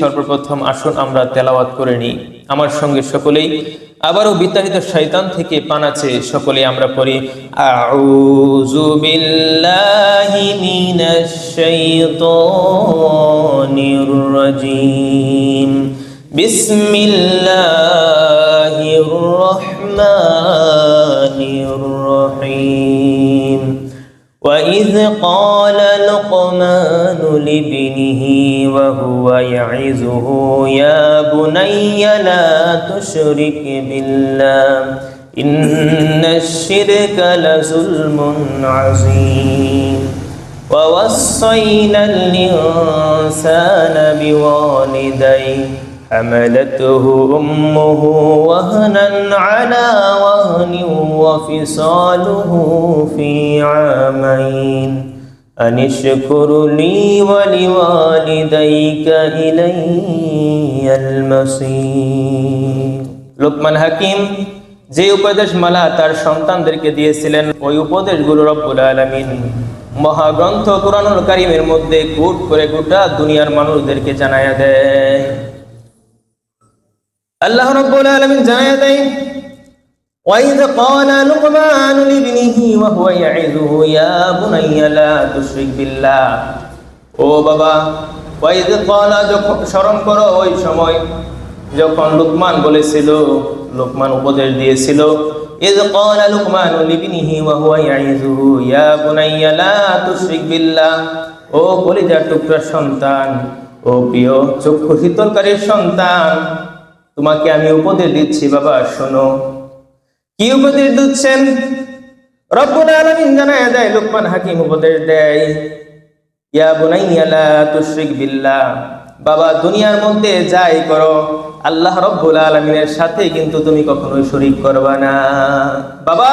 সর্বপ্রথম আসুন আমরা তেলাওয়াত করে নিই। আমার সঙ্গে সকলেই। আবারও বিতাড়িত শয়তান থেকে পানাচে সকলে আমরা পড়ি, আউযু বিল্লাহি রহমানির রহিম। وإذ قال لقمان لابنه وهو يعزه يا بني لا تشرك بالله إن الشرك لظلم عظيم. ووصينا الإنسان بوالديه حملته أمه وهنا على وهن وفصاله في عامين أن اشكر لي ولوالديك إلي المصير লোকমান হাকিম যে উপদেশ মালা তার সন্তানদেরকে দিয়েছিলেন ওই উপদেশগুলো রব্বুল আলামিন মহাগ্রন্থ কোরআনুল কারিমের মধ্যে কুট করে গোটা দুনিয়ার মানুষদেরকে জানায়া দেয় আল্লাহ রাব্বুল আলামিন জানায়া দেয় وإذ قال لقمان لابنه وهو يعظه يا بني لا تشرك بالله ও বাবা ওয়াইদ قال যখন স্মরণ করো ওই সময় যখন লুকমান বলেছিল লুকমান উপদেশ দিয়েছিল إذ قال لقمان لابنه وهو يعظه يا بني لا تشرك بالله ও কলিজার টুকরা সন্তান ও প্রিয় চক্ষু শীতলকারীর সন্তান তোমাকে আমি উপদেশ দিচ্ছি, বাবা, শোনো। কি উপদেশ দিচ্ছেন? রব্বুল আলামিন জানায় দেয়, লোকমান হাকিম উপদেশ দেয়, ইয়া বুনাইয়া লা তুশরিক বিল্লাহ, বাবা, দুনিয়ার মধ্যে যাই করো, আল্লাহ রব্বুল আলামিনের সাথে কিন্তু তুমি কখনোই শরীক করবা না। বাবা,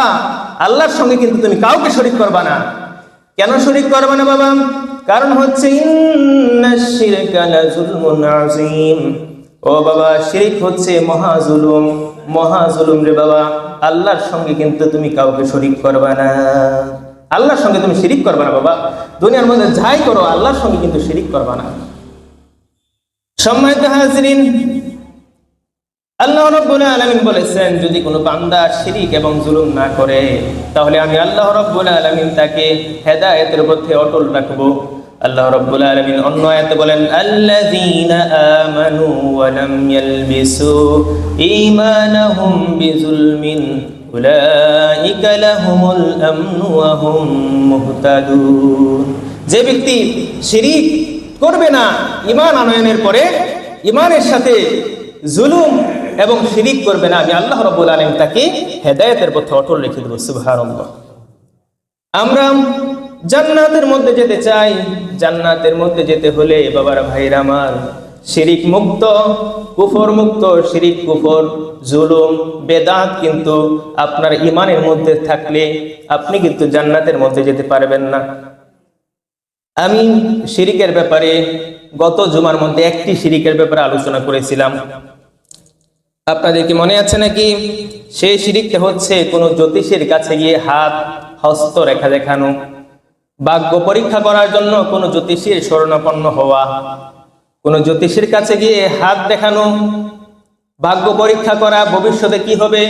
আল্লাহর সঙ্গে কিন্তু তুমি কাউকে শরীক করবা না। কেন শরীক করবা না, বাবা? কারণ হচ্ছে, ইন্নাশ শিরকা লাযুলমুন আযীম। ও বাবা, শিরিক হচ্ছে মহা জুলুম মহা জুলুম রে বাবা, আল্লাহর সঙ্গে কিন্তু তুমি কাউকে শরিক করবা না। আল্লাহর সঙ্গে তুমি শিরিক করবা না বাবা। দুনিয়ার মধ্যে যাই করো, আল্লাহর সঙ্গে কিন্তু শিরিক করবা না। সম্মানিত হাজরিন, আল্লাহ রাব্বুল আলামিন বলেছেন, যদি কোনো বান্দা শিরিক এবং জুলুম না করে, তাহলে আমি আল্লাহ রাব্বুল আলামিন তাকে হেদায়েতের পথে অটল রাখব। আল্লাহ রাব্বুল আলামিন অন্য আয়াতে বলেন, আল্লাযীনা আমানু ওয়া লাম ইয়ালবিসু ঈমানাহুম বিজুলমিন উলাইকা লাহুমুল আমনু ওয়া হুম মুহতাদুন। যে ব্যক্তি শিরিক করবে না ঈমান আনয়নের পরে, ঈমানের সাথে জুলুম এবং শিরিক করবে না, আমি আল্লাহ রাব্বুল আলামিন তাকে হেদায়েতের পথে অটল রেখে দেব, সুবহানাল্লাহ। আমরা জান্নাতের মধ্যে যেতে চাই। জান্নাতের মধ্যে যেতে হলে বাবার ভাইরা আমার শিরিক মুক্ত, কুফর মুক্ত, শিরিক, কুফর, জুলুম, বেদাত কিন্তু আপনার ইমানের মধ্যে থাকলে আপনি কিন্তু জান্নাতের মধ্যে যেতে পারবেন না। আমি শিরিকের ব্যাপারে গত জুমার মধ্যে একটি শিরিকের ব্যাপারে আলোচনা করেছিলাম। আপনাদের কি মনে আছে নাকি? সেই শিরিকটা হচ্ছে কোনো জ্যোতিষের কাছে গিয়ে হাত হস্ত রেখা দেখানো। ভাগ্য পরীক্ষা করার জন্য কোনো জ্যোতিষীর শরণাপন্ন হওয়া, কোনো জ্যোতিষীর কাছে গিয়ে হাত দেখানো, ভাগ্য পরীক্ষা করা, ভবিষ্যতে কি হবে?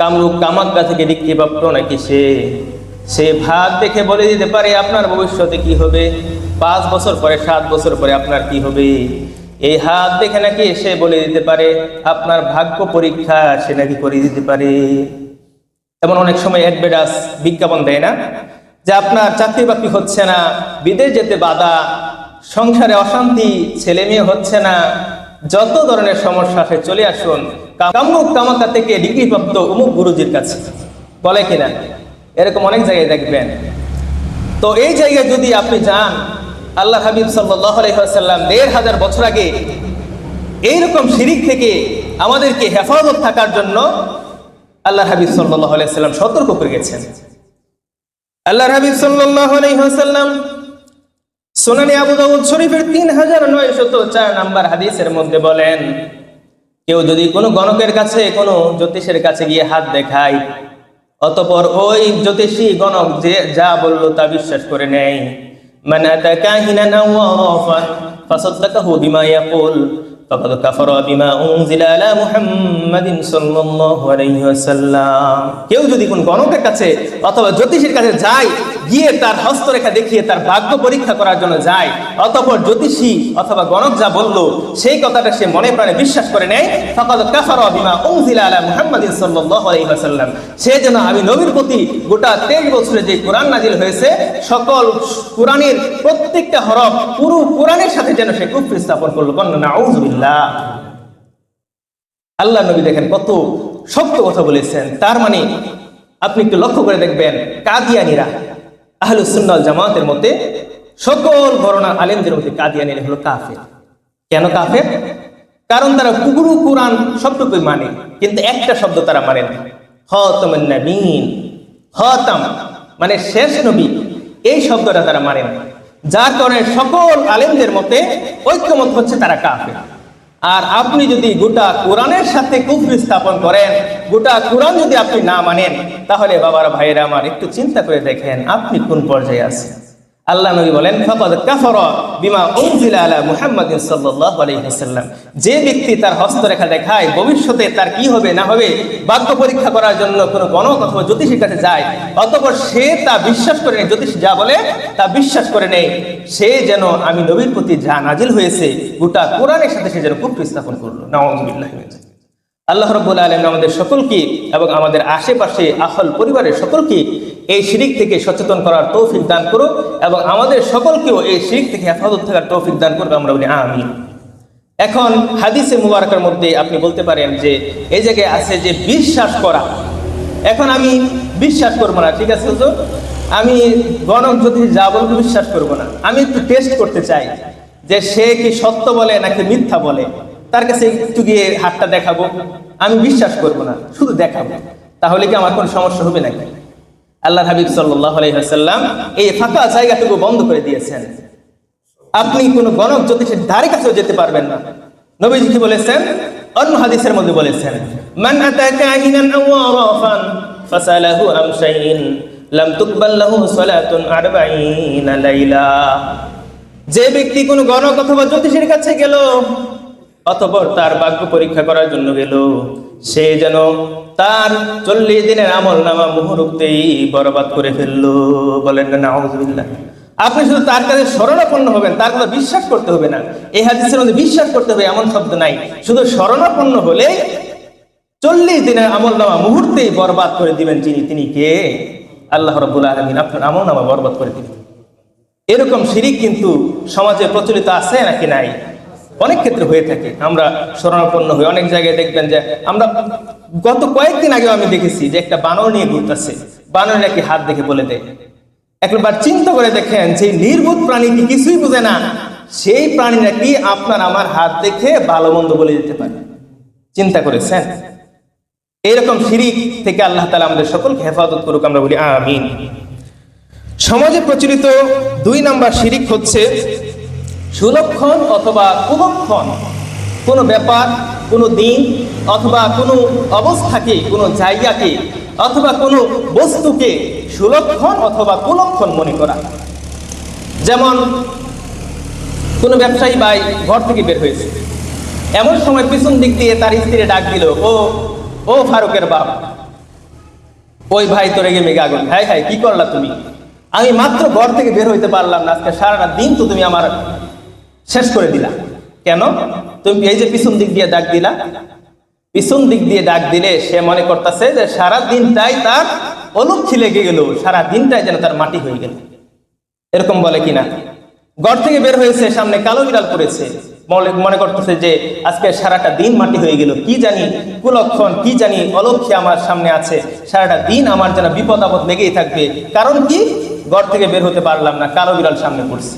কামরূপ কামাক্কা থেকে ডিক্রিপ্রাপ্ত নাকি সে? সে ভাত দেখে বলে দিতে পারে, আপনার ভবিষ্যতে কি হবে? পাঁচ বছর পরে, সাত বছর পরে আপনার কি হবে? এই হাত দেখে নাকি সে বলে দিতে পারে, আপনার ভাগ্য পরীক্ষা সে নাকি করে দিতে পারে। এমন অনেক সময় অ্যাডভেটাস বিজ্ঞাপন দেয় না। যে আপনার চাকরি বাকরি হচ্ছে না, বিদেশ যেতে বাধা, সংসারে অশান্তি ছেলে মেয়ে হচ্ছে না, যত ধরনের সমস্যা সে চলে আসুন। কামুক কামাকা থেকে ডিগ্রিপ্রাপ্ত অমুক গুরুজির কাছে। বলে কিনা? এরকম অনেক জায়গায় দেখবেন। তো এই জায়গায় যদি আপনি যান, আল্লাহ হাবিব সাল্লাম দেড় হাজার বছর আগে এইরকম শিরিক থেকে আমাদেরকে হেফাজত থাকার জন্য আল্লাহ হাবিব সাল্লাহ সতর্ক করে গেছেন। আল্লাহ হাবিব সাল্লাম সোনানি আবু দাউদ শরীফের 3904 নাম্বার হাদিসের মধ্যে বলেন, কেউ যদি কোনো গণকের কাছে, কোনো জ্যোতিষের কাছে গিয়ে হাত দেখায়, অতপর ওই জ্যোতিষী গণক যে যা বলল তা বিশ্বাস করে নেয়। মানে কাহিনা না ফাসাদ্দাকাহু বিমা ইয়াকুল। فقد كفر بما أنزل على محمد صلى الله عليه وسلم কেউ যদি কোন গণকের কাছে অথবা জ্যোতিষীর কাছে যায় গিয়ে তার হস্তরেখা দেখিয়ে তার ভাগ্য পরীক্ষা করার জন্য যায় অতঃপর জ্যোতিষী অথবা গণক যা বলল সেই কথাটা সে মনে প্রাণে বিশ্বাস করে নেয় ফাকাদ কাফারা বিমা উনজিলা আলা মুহাম্মাদিন সাল্লাল্লাহু আলাইহি ওয়াসাল্লাম সে যেন আমি নবীর প্রতি গোটা 23 বছরে যে কোরআন নাজিল হয়েছে সকল কোরআনের প্রত্যেকটা হরফ পুরো কোরআনের সাথে যেন সে কুফরি স্থাপন করলো কন্যা নাউযুবিল্লাহ আল্লাহ নবী দেখেন কত শক্ত কথা বলেছেন। তার মানে আপনি একটু লক্ষ্য করে দেখবেন, কাদিয়ানিরা, আহলুস সুন্নাল জামাতের মধ্যে সকল ঘরনা আলেমদের মধ্যে কাদিয়ানিরা হলো কাফের। কেন কাফের? কারণ তারা পুরো কোরআন সবটুকুই মানে কিন্তু একটা শব্দ তারা মানে না। হতমান হতাম মানে শেষ নবী। এই শব্দটা তারা মানে না। যার কারণে সকল আলেমদের মতে ঐক্যমত হচ্ছে তারা কাফের। আর আপনি যদি গোটা কোরআনের সাথে কুফরি স্থাপন করেন, গোটা কোরআন যদি আপনি না মানেন, তাহলে বাবার ভাইয়েরা আমার একটু চিন্তা করে দেখেন, আপনি কোন পর্যায়ে আছেন? আল্লাহ নবী বলেন, ফাকাদ কাফারা বিমা উনজিলা আলা মুহাম্মাদিন সাল্লাল্লাহু আলাইহি ওয়াসাল্লাম। যে ব্যক্তি তার হস্তরেখা দেখায়, ভবিষ্যতে তার কি হবে না হবে ভাগ্য পরীক্ষা করার জন্য কোনো গণক অথবা জ্যোতিষীর কাছে যায়, অতঃপর সে তা বিশ্বাস করে নেয় জ্যোতিষ যা বলে, তা বিশ্বাস করে নেয় সে যেন আমি নবীর প্রতি যা নাজিল হয়েছে, গোটা কোরআনের সাথে সে যেন কুফরি স্থাপন করল। নাউযুবিল্লাহি মিন। আল্লাহ রব্বুল আলম আমাদের সকলকে এবং আমাদের আশেপাশে আসল পরিবারের সকলকে এই শিরিক থেকে সচেতন করার তৌফিক দান করুক এবং আমাদের সকলকেও এই শিরিক থেকে হেফাজত থাকার তৌফিক দান করুক আমরা বলি আমিন। এখন হাদিসে মুবারকের মধ্যে আপনি বলতে পারেন যে এই জায়গায় আছে যে বিশ্বাস করা। এখন আমি বিশ্বাস করব না, ঠিক আছে হুজুর? আমি গণক যদি যা বলব বিশ্বাস করব না। আমি একটু টেস্ট করতে চাই যে সে কি সত্য বলে নাকি মিথ্যা বলে। তার কাছে একটু গিয়ে হাতটা দেখাবো। আমি বিশ্বাস করব না, শুধু দেখাবো। তাহলে কি আমার কোনো সমস্যা হবে নাকি? আল্লাহ হাবিব আলহিহাসাল্লাম এই ফাঁকা জায়গাটুকু বন্ধ করে দিয়েছেন। আপনি কোনো গণক জ্যোতিষের ধারে কাছেও যেতে পারবেন না। নবীজি কি বলেছেন? অন্য হাদিসের মধ্যে বলেছেন আতা কাহিনান ফাসালাহু আম লাম তুকবাল লাহু সালাতুন 40 লাইলা। যে ব্যক্তি কোনো গণক অথবা জ্যোতিষের কাছে গেল অতঃপর তার ভাগ্য পরীক্ষা করার জন্য গেল। সে যেন তার চল্লিশ দিনের আমল নামা মুহূর্তেই বরবাদ করে ফেলল। বলেন না, নাউজুবিল্লাহ। আপনি শুধু তার কাছে শরণাপন্ন হবেন, তার কথা বিশ্বাস করতে হবে না। এই হাদিসের মধ্যে বিশ্বাস করতে হবে, এমন শব্দ নাই। শুধু শরণাপন্ন হলে চল্লিশ দিনের আমল নামা মুহূর্তেই বরবাদ করে দিবেন যিনি, তিনি কে? আল্লাহ রব্বুল আলমিন আপনার আমল নামা বরবাদ করে দিবেন। এরকম শিরিক কিন্তু সমাজে প্রচলিত আছে নাকি নাই? অনেক ক্ষেত্রে হয়ে থাকে। আমরা শরণাপন্ন হই। অনেক জায়গায় দেখবেন যে আমরা গত কয়েকদিন আগেও আমি দেখেছি যে একটা বানর নিয়ে ঘুরতেছে। বানর নাকি হাত দেখে বলে দেয়। একবার চিন্তা করে দেখেন সেই নির্বোধ প্রাণী কি কিছুই বোঝে না। সেই প্রাণী নাকি আপনার আমার হাত দেখে ভালো মন্দ বলে দিতে পারে। চিন্তা করেছেন? এইরকম শিরিক থেকে আল্লাহ তালা আমাদের সকলকে হেফাজত করুক, আমরা বলি আমিন। সমাজে প্রচলিত দুই নাম্বার শিরিক হচ্ছে সুলক্ষণ অথবা কুলক্ষণ। কোনো ব্যাপার, কোনো দিন, অথবা কোনো অবস্থাকে, কোনো জায়গাকে, অথবা কোনো বস্তুকে সুলক্ষণ অথবা কুলক্ষণ মনে করা। যেমন, কোনো ব্যবসায়ী ভাই ঘর থেকে বের হয়েছে। এমন সময় পিছন দিক দিয়ে তার স্ত্রী ডাক দিল, ও ও ফারুকের বাপ। ওই ভাই তো রেগে মেগে আগুন হাই হাই কি করলা তুমি? আমি মাত্র ঘর থেকে বের হইতে পারলাম না, আজকে সারাটা দিন তো তুমি আমার শেষ করে দিলা। কেন? তুমি এই যে পিছন দিক দিয়ে ডাক দিলা। পিছন দিক দিয়ে ডাক দিলে সে মনে করতেছে যে সারা দিনটাই তার অলক্ষী লেগে গেল, সারা দিনটাই যেন তার মাটি হয়ে গেল। এরকম বলে কিনা? ঘর থেকে বের হয়েছে, সামনে কালো বিড়াল করেছে মনে করতেছে যে আজকে সারাটা দিন মাটি হয়ে গেল। কি জানি কুলক্ষণ, কি জানি অলক্ষী আমার সামনে আছে। সারাটা দিন আমার যেন বিপদ আপদ লেগেই থাকবে। কারণ কি? ঘর থেকে বের হতে পারলাম না, কালো বিড়াল সামনে পড়ছে।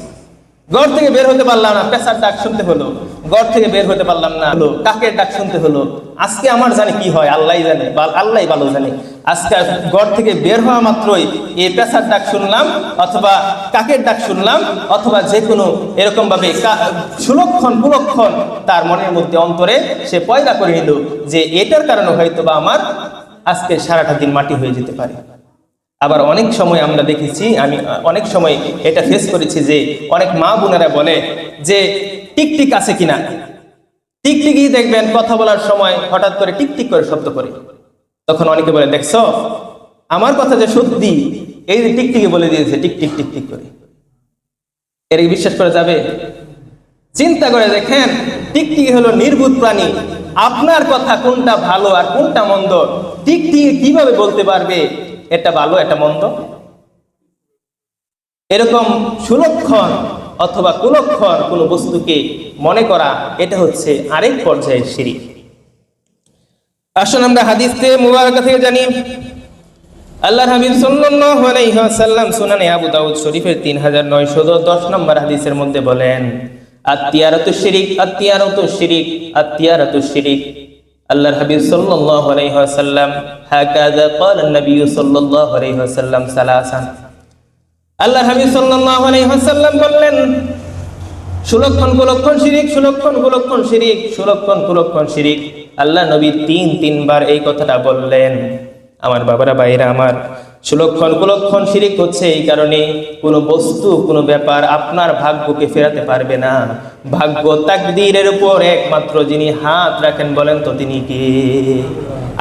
ঘর থেকে বের হতে পারলাম না পেশার ডাক শুনতে হলো। ঘর থেকে বের হতে পারলাম না হলো। কাকের ডাক শুনতে হলো। আজকে আমার জানে কি হয় আল্লাহ জানে আল্লাহ ভালো জানে। আজকে ঘর থেকে বের হওয়া মাত্রই এই পেশার ডাক শুনলাম অথবা কাকের ডাক শুনলাম অথবা যে কোনো এরকম ভাবে সুলক্ষণ পুলক্ষণ তার মনের মধ্যে অন্তরে সে পয়দা করে নিল যে এটার কারণে হয়তো বা আমার আজকে সারাটা দিন মাটি হয়ে যেতে পারে। আবার অনেক সময় আমরা দেখেছি, আমি অনেক সময় এটা ফেস করেছি যে অনেক মা বোনেরা বলে যে টিকটিক আছে কিনা। টিকটিকি দেখবেন কথা বলার সময় হঠাৎ করে টিকটিক করে শব্দ করে। তখন অনেকে বলে, দেখছ, আমার কথা যে সত্যি, এই যে টিকটিকি বলে দিয়েছে, টিকটিক টিকটিক করে। এর বিশ্বাস করা যাবে? চিন্তা করে দেখেন, টিকটিকি হলো নির্বুধ প্রাণী। আপনার কথা কোনটা ভালো আর কোনটা মন্দ, টিকটিকি কীভাবে বলতে পারবে? এটা ভালো, এটা মন্দ? এরকম সুলক্ষণ অথবা কুলক্ষণ কোনো বস্তুকে মনে করা, এটা হচ্ছে আরেক পর্যায়ের সিঁড়ি। আসুন আমরা হাদিস থেকে মুবারকা থেকে জানি। আল্লাহর হাবিব সাল্লাল্লাহু আলাইহি ওয়াসাল্লাম সুনানে আবু দাউদ শরীফের 3910 নম্বর হাদিসের মধ্যে বলেন, আত্তিয়ারাতু শিরিক আত্তিয়ারাতু শিরিক আত্তিয়ারাতু শিরিক। আল্লাহর হাবিব সাল্লাল্লাহু আলাইহি ওয়াসাল্লাম, হাকাযা ক্বালা সাল্লাল্লাহু আলাইহি ওয়াসাল্লাম সালাসান। আল্লাহর হাবিব সাল্লাল্লাহু আলাইহি ওয়াসাল্লাম বললেন, সুলক্ষণ, কুলক্ষণ শিরিক, সুলক্ষণ, কুলক্ষণ শিরিক, সুলক্ষণ, কুলক্ষণ শিরিক। আল্লাহ নবী তিন, তিনবার এই কথাটা বললেন। আমার বাবারা বাইরা আমার, সুলক্ষণ, কুলক্ষণ শিরিক হচ্ছে এই কারণে কোনো বস্তু, কোনো ব্যাপার আপনার ভাগ্যকে ফেরাতে পারবে না। ভাগ্য তাকদীরের উপর একমাত্র যিনি হাত রাখেন বলেন তো তিনি কে?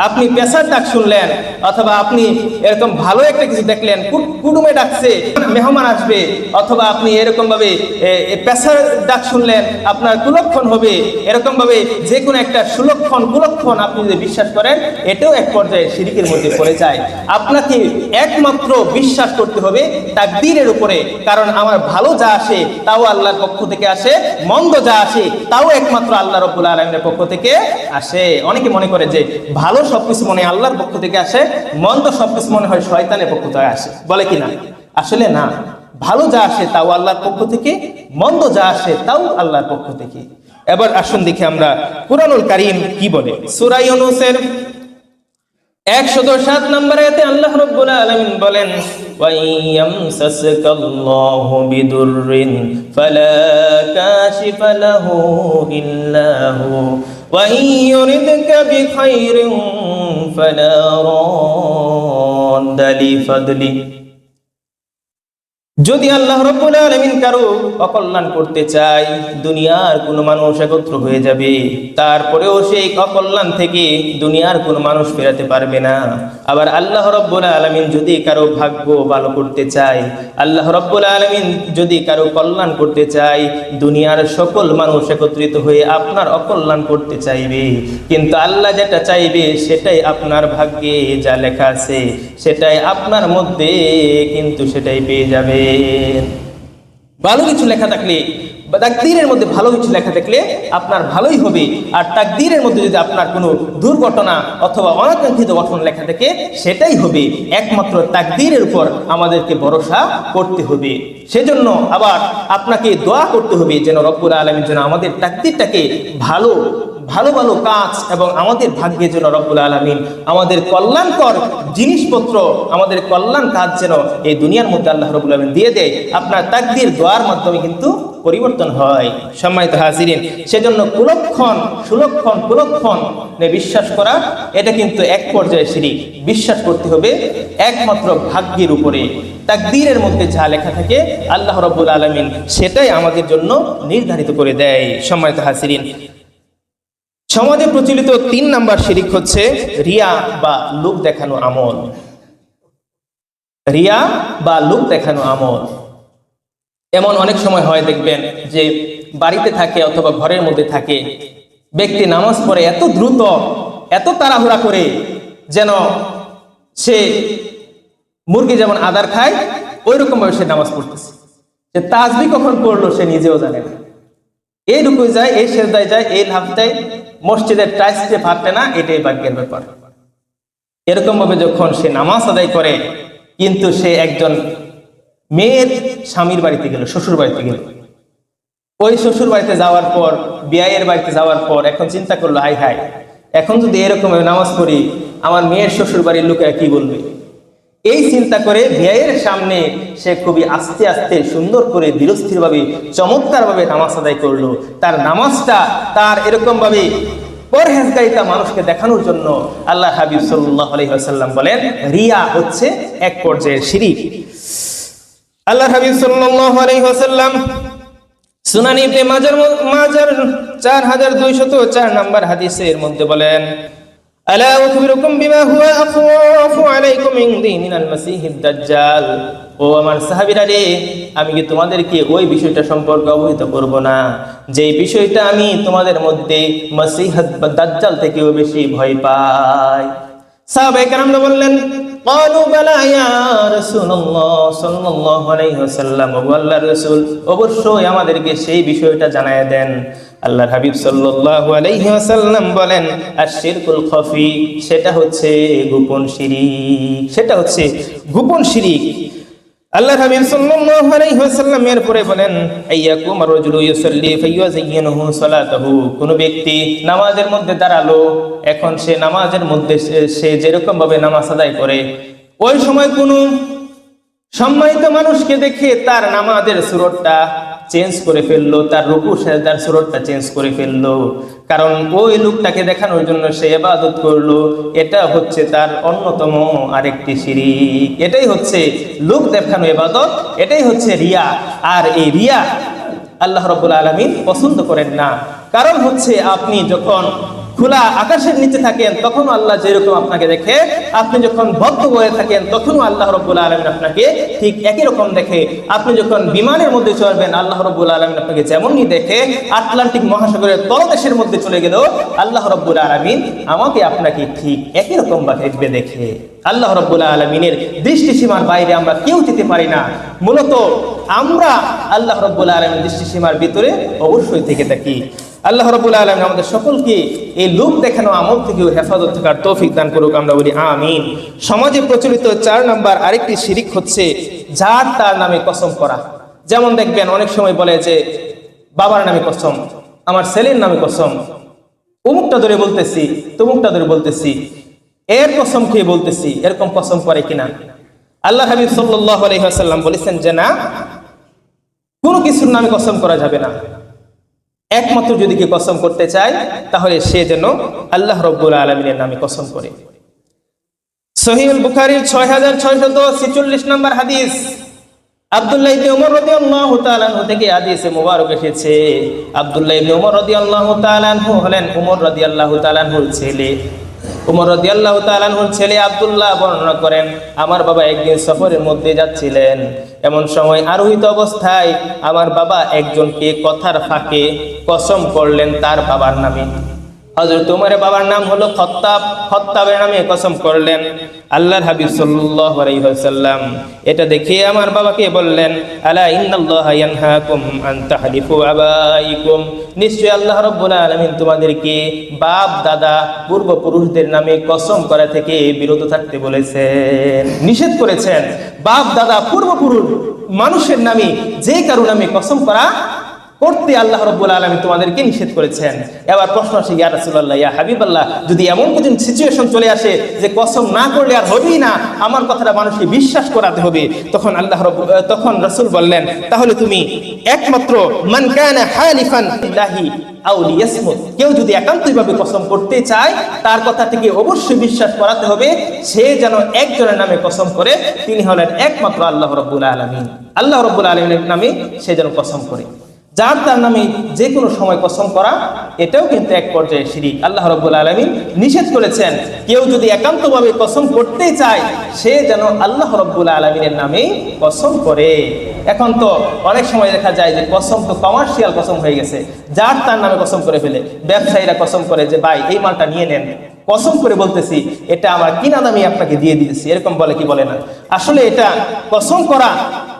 আপনি পেশার ডাক শুনলেন, অথবা আপনি এরকম ভালো একটা কিছু দেখলেন কুটুমে ডাকছে, মেহমান আসবে, অথবা আপনি এরকম ভাবে পেশার ডাক শুনলেন, আপনার কুলক্ষণ হবে এরকম ভাবে যে কোনো একটা সুলক্ষণ, কুলক্ষণ আপনি যদি বিশ্বাস করেন, এটাও এক পর্যায়ে শিরিকের মধ্যে পড়ে যায়। আপনাকে একমাত্র বিশ্বাস করতে হবে তাকদীরের উপরে, কারণ আমার ভালো যা আসে, তাও আল্লাহর পক্ষ থেকে আসে মন্দ যা আসে, তাও একমাত্র আল্লাহ রব্বুল আলমের পক্ষ থেকে আসে। অনেকে মনে করে যে ভালো সবকিছু মনে আল্লাহর পক্ষ থেকে আসে, মন্দ সবকিছু মনে হয় শয়তানের পক্ষ থেকে আসে। বলে কি না? আসলে না। ভালো যা আসে, তাও আল্লাহর পক্ষ থেকে। মন্দ যা আসে, তাও আল্লাহর পক্ষ থেকে। এবার আসুন দেখি আমরা কুরআনুল কারীম কি বলে? সূরা ইউনূসের একশত সাত নম্বর আয়াতে আল্লাহ রব্বুল আলামিন বলেন ওয়াইয়ামসাসকাল্লাহু বিদুররিন ফালা কাশিফা লাহু ইল্লা হু ওয়াই ইউরিদকা বিখাইরিন ফালা রাদ্দা লিফাদলি যদি আল্লাহ রব্বুল আলামিন কারও অকল্যাণ করতে চাই দুনিয়ার কোনো মানুষ একত্র হয়ে যাবে। তারপরেও সেই অকল্যাণ থেকে দুনিয়ার কোনো মানুষ ফেরাতে পারবে না। আবার আল্লাহ রব্বুল আলামিন যদি কারও ভাগ্য ভালো করতে চায়, আল্লাহ রব্বুল আলামিন যদি কারও কল্যাণ করতে চায়, দুনিয়ার সকল মানুষ একত্রিত হয়ে আপনার অকল্যাণ করতে চাইবে। কিন্তু আল্লাহ যেটা চাইবে, সেটাই আপনার ভাগ্যে যা লেখা আছে, সেটাই আপনার মধ্যে কিন্তু সেটাই পেয়ে যাবে। ভালো কিছু লেখা থাকলে তাকদীরের মধ্যে ভালো কিছু লেখা থাকলে আপনার ভালোই হবে। আর তাকদীরের মধ্যে যদি আপনার কোনো দুর্ঘটনা অথবা অনাকাঙ্ক্ষিত গঠন লেখা থাকে, সেটাই হবে। একমাত্র তাকদীরের উপর আমাদেরকে ভরসা করতে হবে। সেজন্য আবার আপনাকে দোয়া করতে হবে যেন রব্বুল আলমীর যেন আমাদের তাকদীরটাকে ভালো ভালো ভালো কাজ এবং আমাদের ভাগ্যের জন্য রব্বুল আলমিন আমাদের কল্যাণকর জিনিসপত্র, আমাদের কল্যাণ কাজ যেন এই দুনিয়ার মধ্যে আল্লাহ রবুল আলমিন দিয়ে দেয়। আপনার তাকদির, দোয়ার মাধ্যমে কিন্তু পরিবর্তন হয়। সম্মানিত হাজিরিন, সেজন্য কুলক্ষণ, সুলক্ষণ, কুলক্ষণ বিশ্বাস করা, এটা কিন্তু এক পর্যায়ে সিঁড়ি। বিশ্বাস করতে হবে একমাত্র ভাগ্যের উপরে। তাকদীরের মধ্যে যা লেখা থাকে, আল্লাহ রব্বুল আলমিন সেটাই আমাদের জন্য নির্ধারিত করে দেয়। সম্মানিত হাজিরিন সমাজে প্রচলিত তিন নাম্বার শিরিক হচ্ছে রিয়া বা লোক দেখানো আমল। রিয়া বা লোক দেখানো আমল। এমন অনেক সময় হয় দেখবেন যে বাড়িতে থাকে অথবা ঘরের মধ্যে থাকে, ব্যক্তি নামাজ পড়ে এত দ্রুত, এত তাড়াহুড়া করে যেন সে মুরগি যেমন আদার খায় ওই রকম ভাবে সে নামাজ পড়তেছে। যে তাজবি কখন পড়ল সে নিজেও জানে না। এই রুকু যায় এই সেজদায় যায় এই লাভ দেয় মসজিদের টাইসে ফাটে না, এটাই ভাগ্যের ব্যাপার। এরকম ভাবে যখন সে নামাজ আদায় করে, কিন্তু সে একজন মেয়ের স্বামীর বাড়িতে গেল, শ্বশুর বাড়িতে গেল। ওই শ্বশুর বাড়িতে যাওয়ার পর বিয়ের বাড়িতে যাওয়ার পর এখন চিন্তা করল, হাই হাই, এখন যদি এরকম নামাজ পড়ি, আমার মেয়ের শ্বশুর বাড়ির লোকেরা কি বলবে? এই চিন্তা করে বিয়ের সামনে সে খুবই আস্তে আস্তে সুন্দর করে ধীরস্থির ভাবে চমৎকার ভাবে নামাজ আদায় করল। তার নামাজটা তার এরকম ভাবে পরহেজগারিতা মানুষকে দেখানোর জন্য আল্লাহ হাবিব সাল্লাহ আলহিহাসাল্লাম বলেন, রিয়া হচ্ছে এক পর্যায়ের শিরিক। আল্লাহ হাবিব সাল্লাহ আলহিহাসাল্লাম সুনানি মাজার মাজার চার হাজার দুইশত চার নম্বর হাদিসের মধ্যে বলেন আলা উখবিরুকুম বিমা হুয়া আখওয়াফু আলাইকুম ইনদি মিনাল মাসিহিদ দাজ্জাল ও আমার সাহাবীরা রে আমি কি তোমাদেরকে ওই বিষয়টা সম্পর্কে অবহিত করব না যে বিষয়টা আমি তোমাদের মধ্যে মাসিহাত বা দাজ্জাল থেকেও বেশি ভয় পাই সাহাবায়ে কেরামরা বললেন قالوا بلى يا رسول الله صلى الله عليه وسلم ও আল্লাহর রাসূল অবশ্যই আমাদেরকে সেই বিষয়টা জানায় দেন আল্লাহর হাবিব সাল্লাল্লাহু আলাইহি ওয়াসাল্লাম বলেন, আশ-শিরকুল খাফি সেটা হচ্ছে গোপন শিরিক। সেটা হচ্ছে গোপন শিরিক। আল্লাহর হাবিব সাল্লাল্লাহু আলাইহি ওয়াসাল্লাম এর পরে বলেন, আইয়াকুম আর-রাজুলু ইউসাল্লি ফায়ুযায়্যিনুহু সালাতাহু কোন ব্যক্তি নামাজের মধ্যে দাঁড়াল, এখন সে নামাজের মধ্যে সে- যেরকম ভাবে নামাজ আদায় করে, ওই সময় কোনো সম্মানিত মানুষকে দেখে তার নামাজের সুরতটা চেঞ্জ করে ফেলল, তার রুকু সেজদার সুরতটা চেঞ্জ করে ফেলল। কারণ ওই লোকটাকে দেখানোর জন্য সে এবাদত করল। এটা হচ্ছে তার অন্যতম আরেকটি শিরিক। এটাই হচ্ছে লোক দেখানো এবাদত এটাই হচ্ছে রিয়া। আর এই রিয়া আল্লাহ রব্বুল আলমী পছন্দ করেন না। কারণ হচ্ছে আপনি যখন খোলা আকাশের নিচে থাকেন, তখনও আল্লাহ যেরকম আপনাকে দেখে। আপনি যখন বদ্ধ হয়ে থাকেন, তখনও আল্লাহ রব্বুল আলমিন আপনাকে ঠিক একই রকম দেখে। আপনি যখন বিমানের মধ্যে চলবেন আল্লাহ রব্বুল আলমিন আপনাকে যেমনই দেখে। আটলান্টিক মহাসাগরের তলদেশের মধ্যে চলে গেলেও আল্লাহ রব্বুল আলমিন আমাকে আপনাকে ঠিক একই রকম বা দেখবে দেখে। আল্লাহ রব্বুল আলমিনের দৃষ্টিসীমার বাইরে আমরা কেউ যেতে পারি না। মূলত আমরা আল্লাহ রব্বুল আলমের দৃষ্টিসীমার ভিতরে অবশ্যই থেকে থাকি। আল্লাহ রবুল আলম আমাদের সকলকে এই লোক দেখানো আমল থেকেও হেফাজত থাকার তৌফিক দান করুক, আমরা বলি আমিন। সমাজে প্রচলিত চার নাম্বার আরেকটি শিরিক হচ্ছে যার তার নামে কসম করা। যেমন দেখবেন অনেক সময় বলে যে, বাবার নামে কসম, আমার ছেলের নামে কসম। অমুকটা ধরে বলতেছি, তমুকটা ধরে বলতেছি। এর কসম খেয়ে বলতেছি, এরকম কসম করে কিনা? আল্লাহ হাবিব আলহিহাসাল্লাম বলেছেন যে না, কোনো কিছুর নামে কসম করা যাবে না। একমাত্র যদি কেউ কসম করতে চায়, তাহলে সে যেন আল্লাহ রব্বুল আলমিনের নামে কসম করে। সহিউল বুখারীর ছয় হাজার ছয়শত ছেচল্লিশ নম্বর হাদিস। আব্দুল্লাহ থেকে এসেছে। হলেন ওমর রাদিয়াল্লাহু তাআলা ছেলে। ওমর রদিয়াল্লাহ তালানহুর ছেলে আবদুল্লাহ বর্ণনা করেন, আমার বাবা একদিন সফরের মধ্যে যাচ্ছিলেন। এমন সময় আরোহিত অবস্থায় আমার বাবা একজনকে কথার ফাঁকে কসম করলেন তার বাবার নামে। হযরত উমরের বাবার নাম হলো খত্তাব। খত্তাবের নামে কসম করলেন আল্লাহর হাবিব সাল্লাল্লাহু আলাইহি ওয়াসাল্লাম। এটা দেখে আমার বাবাকে বললেন, আলা ইন্নাল্লাহা ইয়ানহাকুম আন তাহলিফু আবাইকুম। নিশ্চয় আল্লাহ রাব্বুল আলামিন তোমাদেরকে বাপ, দাদা, পূর্বপুরুষদের নামে কসম করা থেকে বিরত থাকতে বলেছেন, নিষেধ করেছেন। বাপ, দাদা, পূর্বপুরুষ মানুষের নামে যে কারও নামে কসম করা করতে আল্লাহ রব্বুল আলমী তোমাদেরকে নিষেধ করেছেন। এবার প্রশ্ন আসে, ইয়া রাসুল্লাহ ইয়া হাবিবাল্লাহ, যদি এমন কিছু সিচুয়েশন চলে আসে যে কসম না করলে আর হবেই না, আমার কথাটা মানুষকে বিশ্বাস করাতে হবে। তখন আল্লাহ রব তখন রাসূল বললেন, তাহলে তুমি একমাত্র মান কানা হালিফান লিয়াসমুত। কেউ যদি একান্তইভাবে কসম করতে চায়, তার কথা থেকে অবশ্যই বিশ্বাস করাতে হবে, সে যেন একজনের নামে কসম করে, তিনি হলেন একমাত্র আল্লাহ রব্বুল আলমিন। আল্লাহ রব্বুল আলমিনের নামে সে যেন কসম করে। যার তার নামে যে কোনো সময় কসম করা, এটাও কিন্তু এক পর্যায়ে শিরিক। আল্লাহ রব্বুল আলমিন নিষেধ করেছেন, কেউ যদি একান্তভাবে কসম করতে চায়, সে যেন আল্লাহ রব্বুল আলমিনের নামে কসম করে। এখন তো অনেক সময় দেখা যায় যে কসম তো কমার্শিয়াল কসম হয়ে গেছে, যার তার নামে কসম করে ফেলে। ব্যবসায়ীরা কসম করে যে, ভাই, এই মালটা নিয়ে নেন। কসম করে বলতেছি, এটা আমার কিনা দামি আপনাকে দিয়ে দিয়েছি। এরকম বলে কি বলে না? আসলে এটা কসম করা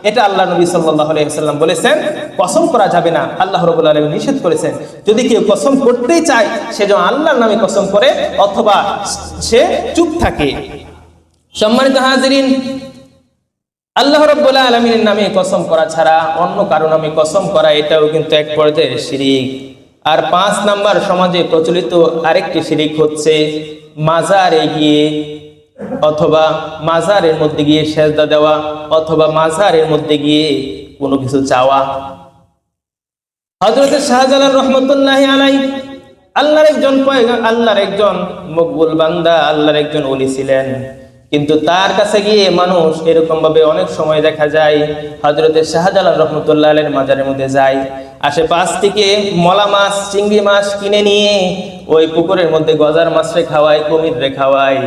এটা আল্লাহ নবী সাল্লাহ আলাইসাল্লাম বলেছেন, কসম করা যাবে না। আল্লাহ রবুল্লা আলমী নিষেধ করেছেন, যদি কেউ কসম করতেই চায়, সে যেন আল্লাহর নামে কসম করে অথবা সে চুপ থাকে। সম্মানিত হাজিরিন, আল্লাহ রব্বুল্লাহ আলমিনের নামে কসম করা ছাড়া অন্য কারও নামে কসম করা এটাও কিন্তু এক পর্যায়ের শিরিক। আর পাঁচ নাম্বার সমাজে প্রচলিত আরেকটি শিরিক হচ্ছে, মাজারে গিয়ে অথবা মাজারের মধ্যে গিয়ে সেজদা দেওয়া, অথবা মাজারের মধ্যে গিয়ে কোনো কিছু চাওয়া। হজরত শাহজালাল রহমতুল্লাহ আলাই আল্লাহর একজন আল্লাহর একজন মকবুল বান্দা, আল্লাহর একজন অলি ছিলেন। কিন্তু তার কাছে গিয়ে মানুষ এরকম ভাবে অনেক সময় দেখা যায় হজরতের শাহজালাল রহমতুল্লাহ মাজারের মধ্যে যায়, আশেপাশ থেকে মলা মাছ, চিংড়ি মাছ কিনে নিয়ে ওই পুকুরের মধ্যে গজার মাছরে খাওয়ায় কুমির খাওয়ায়।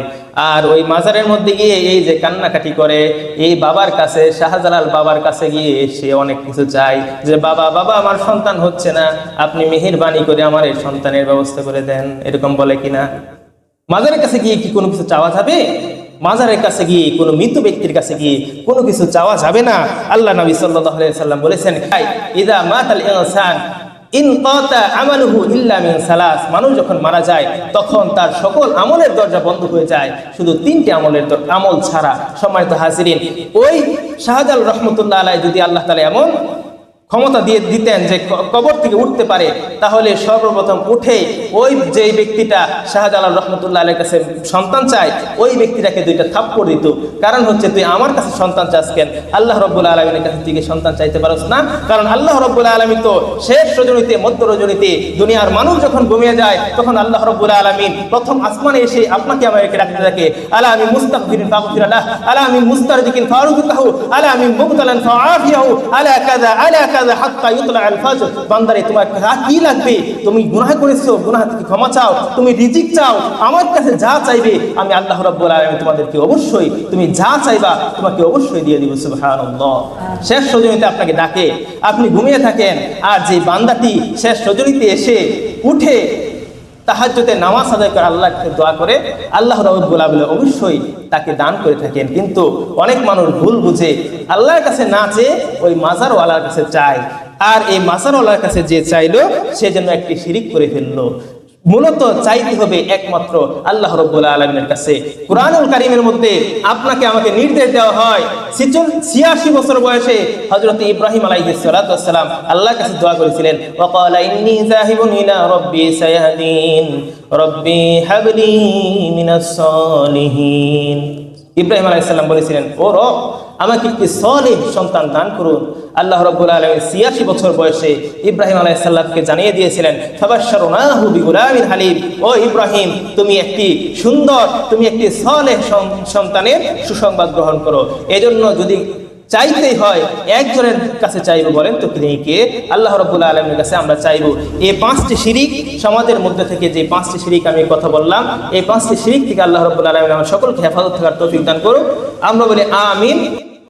আর ওই মাজারের মধ্যে গিয়ে এই যে কান্নাকাটি করে, এই বাবার কাছে, শাহজালাল বাবার কাছে গিয়ে সে অনেক কিছু চায় যে, বাবা বাবা, আমার সন্তান হচ্ছে না, আপনি মেহেরবানি করে আমার এই সন্তানের ব্যবস্থা করে দেন। এরকম বলে কিনা। মাজারের কাছে গিয়ে কি কোনো কিছু চাওয়া যাবে? মাজারের কাছে গিয়ে কোনো মৃত ব্যক্তির কাছে গিয়ে কোনো কিছু চাওয়া যাবে না। আল্লাহ নবী আলাইহি সাল্লাম বলেছেন "হাই, ইদা মাতাল ইনসান মিন মানুষ যখন মারা যায় তখন তার সকল আমলের দরজা বন্ধ হয়ে যায়। শুধু তিনটি আমলের আমল ছাড়া সম্মানিত হাজিরিন ওই শাহজাল রহমতুল্লাহ আলাই যদি আল্লাহ তাআলা এমন ক্ষমতা দিয়ে দিতেন যে কবর থেকে উঠতে পারে, তাহলে সর্বপ্রথম উঠে ওই যে ব্যক্তিটা শাহজালাল রহমতুল্লাহ আলের কাছে সন্তান চায়, ওই ব্যক্তিটাকে দুইটা থাপ্পড় দিত। কারণ হচ্ছে, তুই আমার কাছে সন্তান চাস কেন আল্লাহ রব্বুল আলমীর কাছে তুই সন্তান চাইতে পারস না? কারণ আল্লাহ রব্বুল আলমী তো শেষ রজনীতে, মধ্য রজনীতে দুনিয়ার মানুষ যখন ঘুমিয়ে যায়, তখন আল্লাহ রব্বুল আলমিন প্রথম আসমানে এসে আপনাকে আমাকে রাখতে থাকে, আলা আমি মুস্তাকবিরিন ফাগফির আলাহ আলা আমি মুস্তারজিকিন ফারুকুকাহু আলা আমি মুবতালান ফাআফিয়াহু, আলা কাযা, আলা হাত্তা ইউতলা আল বান্দারে তোমার কি লাগবে? তুমি গুনাহ করেছ, গুনাহ থেকে ক্ষমা চাও, তুমি রিজিক চাও, আমার কাছে যা চাইবে, আমি আল্লাহ রাব্বুল আলামিন তোমাদেরকে অবশ্যই, তুমি যা চাইবা, তোমাকে অবশ্যই দিয়ে দিব, সুবহানাল্লাহ। শেষ সজনীতে আপনাকে ডাকে, আপনি ঘুমিয়ে থাকেন, আর যে বান্দাটি শেষ সজনীতে এসে উঠে তাহাজ্জুদে নামাজ আদায় করে আল্লাহকে দোয়া করে আল্লাহ রাবুল আবুল অবশ্যই তাকে দান করে থাকেন। কিন্তু অনেক মানুষ ভুল বুঝে আল্লাহর কাছে না চেয়ে ওই মাজারওয়ালার কাছে চায়। আর এই মাজারওয়ালার কাছে যে চাইলো, সে যেন একটি শিরিক করে ফেলল। মূলত চাইতে হবে একমাত্র আল্লাহ রব্বুল আলমিনের কাছে। কোরআনুল কারিমের মধ্যে আপনাকে আমাকে নির্দেশ দেওয়া হয় ছিয়াশি বছর বয়সে হজরত ইব্রাহিম আলাইহিস সালাম আল্লাহর কাছে দোয়া করেছিলেন ইব্রাহিম আলাইসাল্লাম বলেছিলেন, ও রব আমাকে একটি সলিহ সন্তান দান করুন। আল্লাহ রব্বুল আলম ছিয়াশি বছর বয়সে ইব্রাহিম আলাইসাল্লামকে জানিয়ে দিয়েছিলেন ফাবাশারুনাহু বিগুলামিন হালিম। ও ইব্রাহিম, তুমি একটি সুন্দর, তুমি একটি সন- সন্তানের সুসংবাদ গ্রহণ করো। এজন্য যদি চাইতেই হয়, একজনের কাছে চাইব বলেন তো তিনি কে? আল্লাহ রব্বুল আলমের কাছে আমরা চাইব। এই পাঁচটি শিরিক, সমাজের মধ্যে থেকে যে পাঁচটি শিরিক আমি কথা বললাম, এই পাঁচটি শিরিক থেকে আল্লাহ রব্বুল আলমিন আমার সকলকে হেফাজত থাকার তৌফিক দান করুন আমরা বলি আমিন।